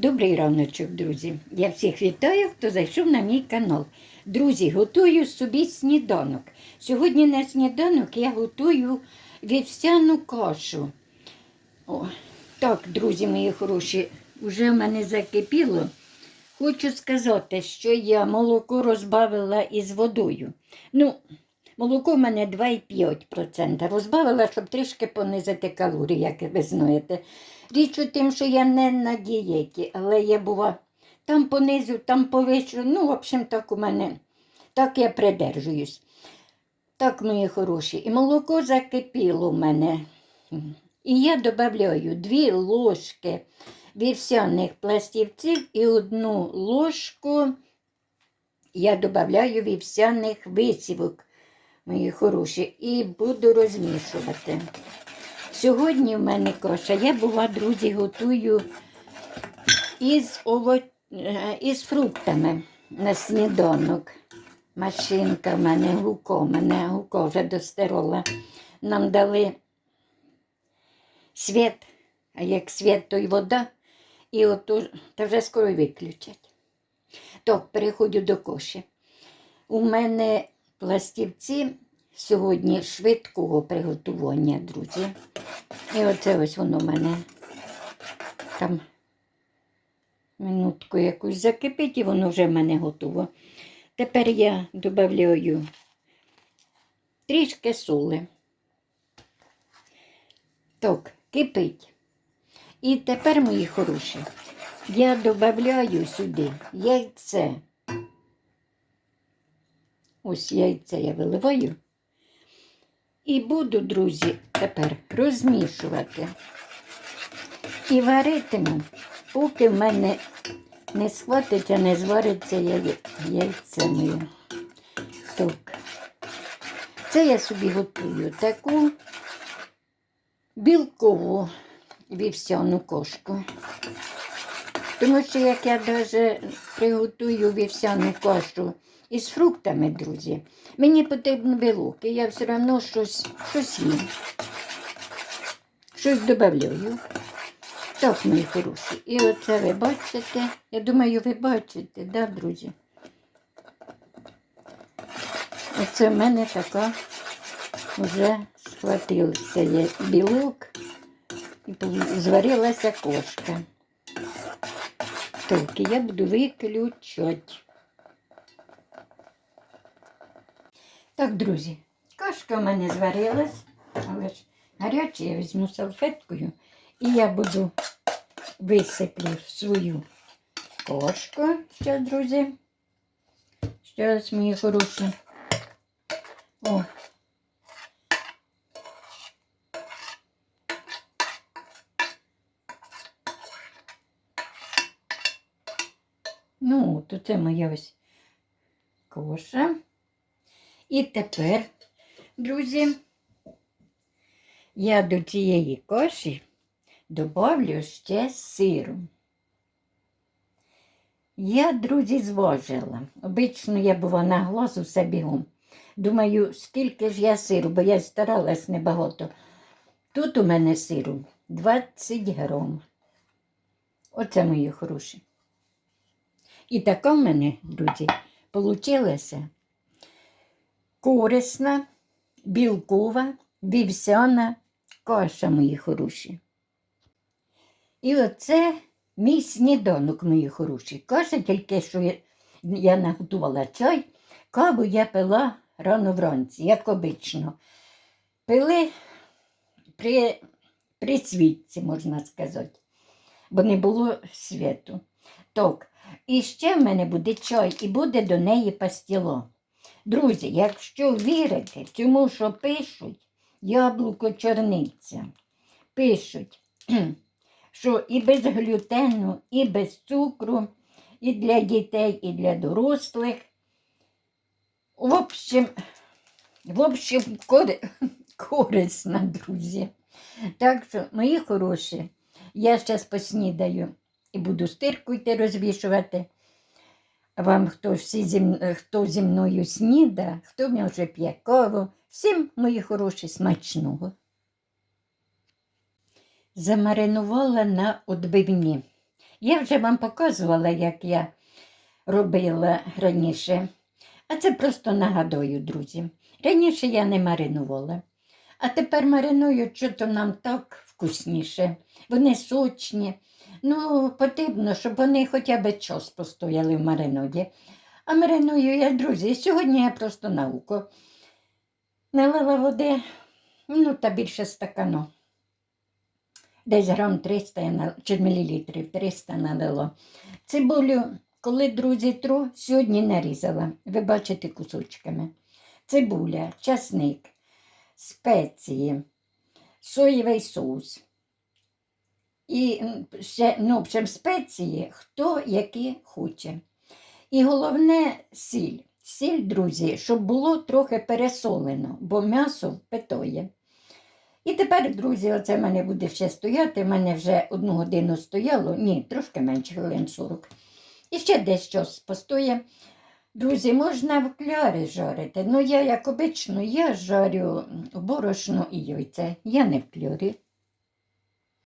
Добрий раночок, друзі. Я всіх вітаю, хто зайшов на мій канал. Друзі, готую собі сніданок. Сьогодні на сніданок я готую вівсяну кашу. О, так, друзі мої хороші, вже в мене закипіло. Хочу сказати, що я молоко розбавила із водою. Ну, молоко в мене 2,5%. Розбавила, щоб трішки понизити калорії, як ви знаєте. Річ у тим, що я не на дієті, але я була там понизу, там повищу. Ну, в общем, так у мене, так я придержуюсь. Так, мої хороші. І молоко закипіло в мене. І я додаю дві ложки вівсяних пластівців і одну ложку я додаю вівсяних висівок, мої хороші, і буду розмішувати. Сьогодні в мене каша. Я була, друзі, готую із, ово... е, із фруктами на сніданок. Машинка в мене гуко, мене гуко вже достирола. Нам дали світ, а як світ, то й вода, і ото та вже скоро виключать. Так, переходжу до коші. У мене пластівці сьогодні швидкого приготування, друзі. І оце ось воно в мене там минутку якусь закипить, і воно вже в мене готово. Тепер я додаю трішки соли. Так, кипить. І тепер, мої хороші, я додаю сюди яйце. Ось яйце я виливаю. І буду, друзі, тепер розмішувати. І варитиму, поки в мене не схватиться, не звариться яй- яйце моє. Так. Це я собі готую таку білкову вівсяну кошку. Тому що як я навіть приготую вівсяну кашу із фруктами, друзі, мені потрібен білок, і я все одно щось, щось їм. Щось додаю. Так, мої хороші. І оце ви бачите. Я думаю, ви бачите, да, друзі? Оце в мене така вже схватився є білок і зварилася кошка. Так, я буду виключати. Так, друзі, кашка в мене зварилась, але ж гаряча я візьму салфеткою і я буду висиплю свою кошку. Ще, друзі. Ще раз, мої хороші. О. Ну, то це моя ось коша. І тепер, друзі, я до цієї коші добавлю ще сиру. Я, друзі, зважила. Обично я була на глаз усе бігом. Думаю, скільки ж я сиру, бо я старалась небагато. Тут у мене сиру 20 грам. Оце мої хороші. І така в мене, друзі, получилася корисна, білкова, вівсяна каша, мої хороші. І оце мій сніданок, мої хороші. Каша тільки, що я, наготувала чай, каву я пила рано вранці, як обично. Пили при, при світці, можна сказати, бо не було світу. Так, і ще в мене буде чай, і буде до неї пастіло. Друзі, якщо вірите цьому, що пишуть, яблуко чорниця, пишуть, що і без глютену, і без цукру, і для дітей, і для дорослих. В общем, в общем, кори... корисно, друзі. Так що, мої хороші, я зараз поснідаю і буду стирку йти розвішувати. Вам, хто, всі зі, хто зі мною сніда, хто може п'є каву, всім, мої хороші, смачного. Замаринувала на отбивні. Я вже вам показувала, як я робила раніше. А це просто нагадую, друзі. Раніше я не маринувала. А тепер мариную, що то нам так вкусніше. Вони сочні. Ну, потрібно, щоб вони хоча б час постояли в мариноді. А мариную я, друзі, сьогодні я просто науку. Налила води, ну, та більше стакану. Десь грам 300 я на- чи мілілітрів 300 налила. Цибулю, коли, друзі, тру, сьогодні нарізала. Ви бачите кусочками. Цибуля, часник, спеції, соєвий соус. І ще, ну, общем, спеції, хто які хоче. І головне сіль. Сіль, друзі, щоб було трохи пересолено, бо м'ясо впитоє. І тепер, друзі, оце в мене буде ще стояти. В мене вже одну годину стояло, ні, трошки менше, хвилин 40. І ще десь щось постоє. Друзі, можна в кляри жарити. Ну, я, як обично, я жарю борошно і яйце. Я не в клярі.